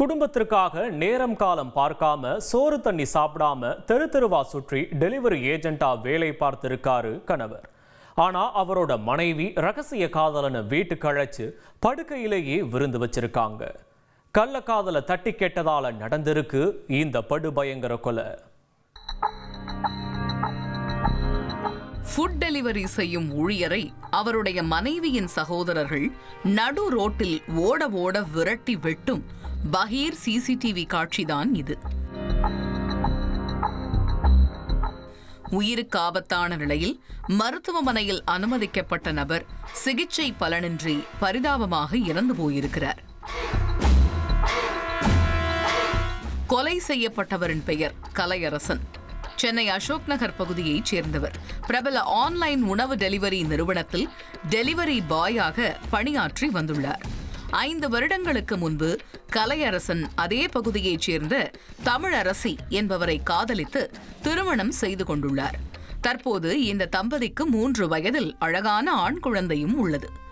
குடும்பத்திற்காக நேரம் காலம் பார்க்காம சோறு தண்ணி சாப்பிடாம தெரு தெருவா சுற்றி டெலிவரி ஏஜென்ட்டா வேலை பார்த்திருக்காரு கணவர். ஆனா அவரோட மனைவி ரகசிய காதலனை வீட்டுக்கு அழைச்சு படுக்கையிலேயே விருந்து வச்சிருக்காங்க. கள்ள காதலை தட்டி கேட்டதால நடந்திருக்கு இந்த படுபயங்கர கொலை. ஃபுட் டெலிவரி செய்யும் ஊழியரை அவருடைய மனைவியின் சகோதரர்கள் நடு ரோட்டில் ஓட ஓட விரட்டி வெட்டும் பகீர் சிசிடிவி காட்சிதான் இது. உயிருக்கு ஆபத்தான நிலையில் மருத்துவமனையில் அனுமதிக்கப்பட்ட நபர் சிகிச்சை பலனின்றி பரிதாபமாக இறந்து போயிருக்கிறார். கொலை செய்யப்பட்டவரின் பெயர் கலையரசன். சென்னை அசோக் நகர் பகுதியைச் சேர்ந்தவர். பிரபல ஆன்லைன் உணவு டெலிவரி நிறுவனத்தில் டெலிவரி பாயாக பணியாற்றி வந்துள்ளார். ஐந்து வருடங்களுக்கு முன்பு கலையரசன் அதே பகுதியைச் சேர்ந்த தமிழரசி என்பவரை காதலித்து திருமணம் செய்து கொண்டுள்ளார். தற்போது இந்த தம்பதிக்கு மூன்று வயதில் அழகான ஆண் குழந்தையும் உள்ளது.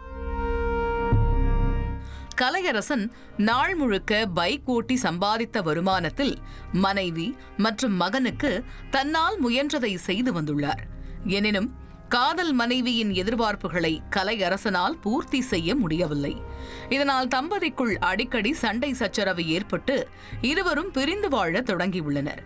கலையரசன் நாள் முழுக்க பைக் ஓட்டி சம்பாதித்த வருமானத்தில் மனைவி மற்றும் மகனுக்கு தன்னால் முயன்றதை செய்து வந்துள்ளார். எனினும் காதல் மனைவியின் எதிர்பார்ப்புகளை கலையரசனால் பூர்த்தி செய்ய முடியவில்லை. இதனால் தம்பதிக்குள் அடிக்கடி சண்டை சச்சரவு ஏற்பட்டு இருவரும் பிரிந்து வாழ தொடங்கியுள்ளனர்.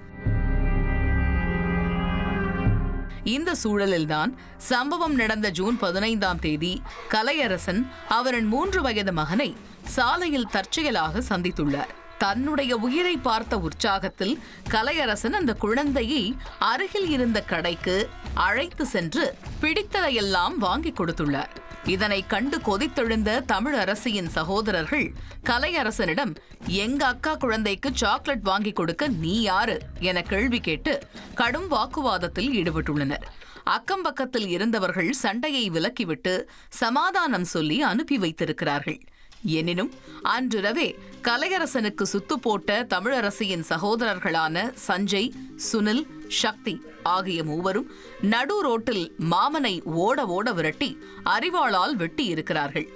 இந்த சூழலில்தான் சம்பவம் நடந்த ஜூன் பதினைந்தாம் தேதி கலையரசன் அவரின் மூன்று வயது மகனை சாலையில் தற்செயலாக சந்தித்துள்ளார். தன்னுடைய உயிரை பார்த்த உற்சாகத்தில் கலையரசன் அந்த குழந்தையை அருகில் இருந்த கடைக்கு அழைத்து சென்று பிடித்ததையெல்லாம் வாங்கி கொடுத்துள்ளார். இதனை கண்டு கொதித்தெழுந்த தமிழ் அரசியின் சகோதரர்கள் கலையரசனிடம் எங்க அக்கா குழந்தைக்கு சாக்லேட் வாங்கி கொடுக்க நீ யாரு? என கேள்வி கேட்டு கடும் வாக்குவாதத்தில் ஈடுபட்டுள்ளனர். அக்கம் பக்கத்தில் இருந்தவர்கள் சண்டையை விலக்கிவிட்டு சமாதானம் சொல்லி அனுப்பி வைத்திருக்கிறார்கள். எனினும் அன்றிரவே கலையரசனுக்கு சுத்து போட்ட தமிழரசியின் சகோதரர்களான சஞ்சய் சுனில் சக்தி ஆகிய மூவரும் நடு ரோட்டில் மாமனை ஓட ஓட விரட்டி அறிவாளால் வெட்டி இருக்கிறார்கள்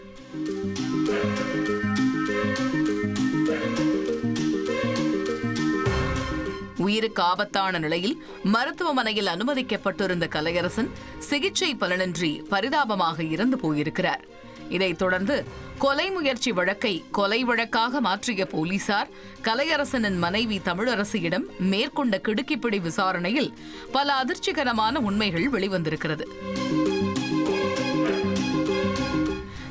உயிருக்கு ஆபத்தான நிலையில் மருத்துவமனையில் அனுமதிக்கப்பட்டிருந்த கலையரசன் சிகிச்சை பலனின்றி பரிதாபமாக இறந்து போயிருக்கிறார். இதைத் தொடர்ந்து கொலை முயற்சி வழக்கை கொலை வழக்காக மாற்றிய போலீசார் கலையரசனின் மனைவி தமிழரசியிடம் மேற்கொண்ட கிடுக்கிப்பிடி விசாரணையில் பல அதிர்ச்சிகரமான உண்மைகள் வெளிவந்திருக்கிறது.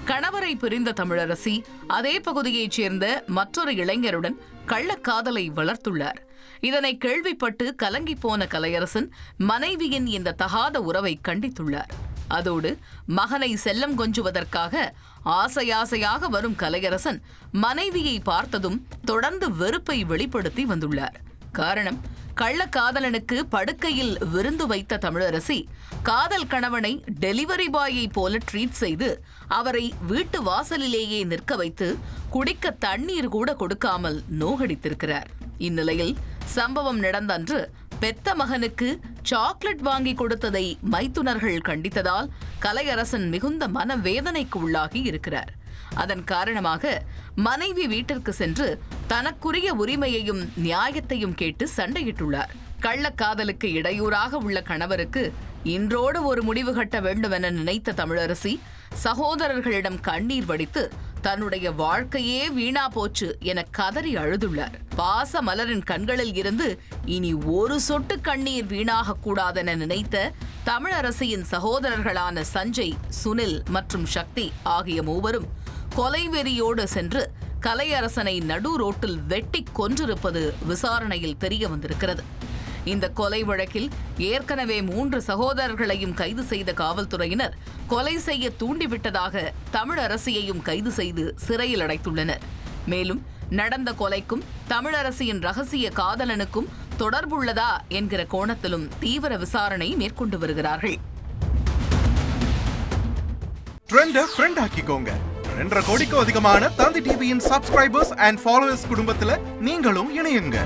கணவரை பிரிந்த தமிழரசி அதே பகுதியைச் சேர்ந்த மற்றொரு இளைஞருடன் கள்ளக்காதலை வளர்த்துள்ளார். இதனை கேள்விப்பட்டு கலங்கி போன கலையரசன் மனைவியின் இந்த தகாத உறவை கண்டித்துள்ளார். அதோடு மகனை செல்லம் கொஞ்சுவதற்காக ஆசையாசையாக வரும் கலையரசன் மனைவியை பார்த்ததும் தொடர்ந்து வெறுப்பை வெளிப்படுத்தி வந்துள்ளார். காரணம் கள்ளக்காதலனுக்கு படுக்கையில் விருந்து வைத்த தமிழரசி காதல் கணவனை டெலிவரி பாயை போல ட்ரீட் செய்து அவரை வீட்டு வாசலிலேயே நிற்க வைத்து குடிக்க தண்ணீர் கூட கொடுக்காமல் நோகடித்திருக்கிறார். இந்நிலையில் சம்பவம் நடந்த அன்று பெத்த மகனுக்கு சாக்லேட் வாங்கி கொடுத்ததை மைத்துனர்கள் கண்டித்ததால் கலையரசன் மிகுந்த மனவேதனைக்கு உள்ளாகி இருக்கிறார். அதன் காரணமாக மனைவி வீட்டிற்கு சென்று தனக்குரிய உரிமையையும் நியாயத்தையும் கேட்டு சண்டையிட்டுள்ளார். கள்ளக்காதலுக்கு இடையூறாக உள்ள கணவருக்கு இன்றோடு ஒரு முடிவு கட்ட வேண்டும் என நினைத்த தமிழரசி சகோதரர்களிடம் கண்ணீர் வடித்து தன்னுடைய வாழ்க்கையே வீணா போச்சு என கதறி அழுதுள்ளார். பாச மலரின் கண்களில் இருந்து இனி ஒரு சொட்டு கண்ணீர் வீணாக கூடாதென நினைத்த தமிழரசியின் சகோதரர்களான சஞ்சய் சுனில் மற்றும் சக்தி ஆகிய மூவரும் கொலைவெறியோடு சென்று கலையரசனை நடு ரோட்டில் வெட்டி கொன்றிருப்பது விசாரணையில் தெரிய வந்திருக்கிறது. இந்த கொலை வழக்கில் ஏற்கனவே மூன்று சகோதரர்களையும் கைது செய்த காவல்துறையினர் கொலை செய்ய தூண்டிவிட்டதாக தமிழரசியையும் கைது செய்து சிறையில் அடைத்துள்ளனர். மேலும் நடந்த கொலைக்கும் தமிழரசியின் ரகசிய காதலனுக்கும் தொடர்புள்ளதா என்கிற கோணத்திலும் தீவிர விசாரணை மேற்கொண்டு வருகிறார்கள். ரெண்டரை கோடிக்கும் அதிகமான தந்தி டிவியின் சப்ஸ்கிரைபர்ஸ் அண்ட் ஃபாலோவர்ஸ் குடும்பத்துல நீங்களும் இணையுங்க.